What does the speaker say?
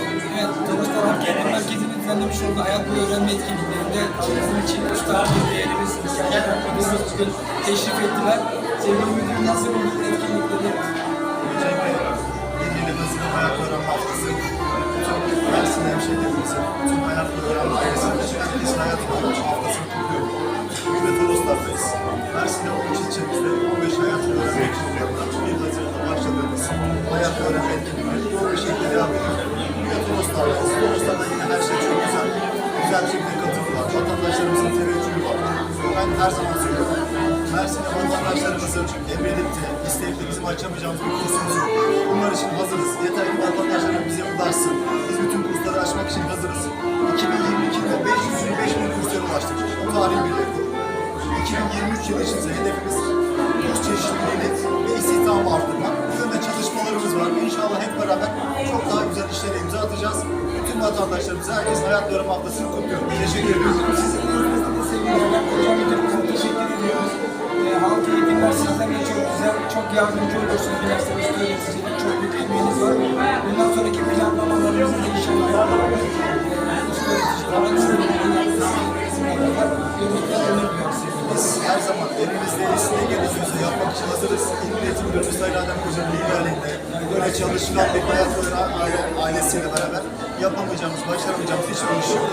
Evet, Toroslar Hareket Merkezi'nin düzenlemiş olduğu hayat boyu öğrenme etkinliklerinde bizim için üç bir değerimiz, Serkan Müdürümüz bugün teşrif ettiler. Sevgili müdürüm nasıl bulduk etkinlikleri? Öncelikle yeni yılı hızlı hayat öğrenme haftası. Tüm Mersin hemşehrilerimizin, tüm hayat öğrenme herkesin hayat öğrenme haftasını kutluyorum. Bugün de Toroslar'dayız. Mersin'de 13 ilçemizde 15 hayat öğrenme etkinliklerinde 1 Haziran'da başladığımız hayat öğrenme etkinlikleri yoğun bir şekilde devam. Bugün de Toroslar'dayız. Toroslar'da yine her şey çok güzel. Güzel bir şekilde katıldılar. Vatandaşlarımızın teveccühü var. Ben her zaman söylüyorum. Mersin'de vatandaşlarımızın emredip de isteyip de bizim açamayacağımız bir kursumuz yok. Bunlar için hazırız. Yeter ki vatandaşlarımız bize ulaşsın. Biz bütün kursları açmak için hazırız. 2022'de 525 bin kurslara ulaştık. O tarih bile yok. 2023 yılı için ise hedefimiz kurs çeşitliliğini çok daha güzel işlere imza atacağız. Bütün vatandaşlarımıza herkes hayat dönemi haftasını kutluyorum. Teşekkür ediyorum. Sizin nezdinizde de sevgili Hocam Müdürümüze teşekkür ediyoruz. Ee, halk eğitimler sizden de çok güzel, çok yardımcı oluyorsunuz. Üniversite üstü yöneticilik çok büyük emeğiniz var. Bundan sonraki planlamalarınızı da inşallah e, sevgili. Biz her zaman elimizde gerekiyorsa yapmak için hazırız. İlk Eğitim Müdürümüz Sayın Adem Hoca'nın böyle çalışkan bir hayat aile, ailesiyle beraber yapamayacağımız, başaramayacağımız hiçbir iş yok.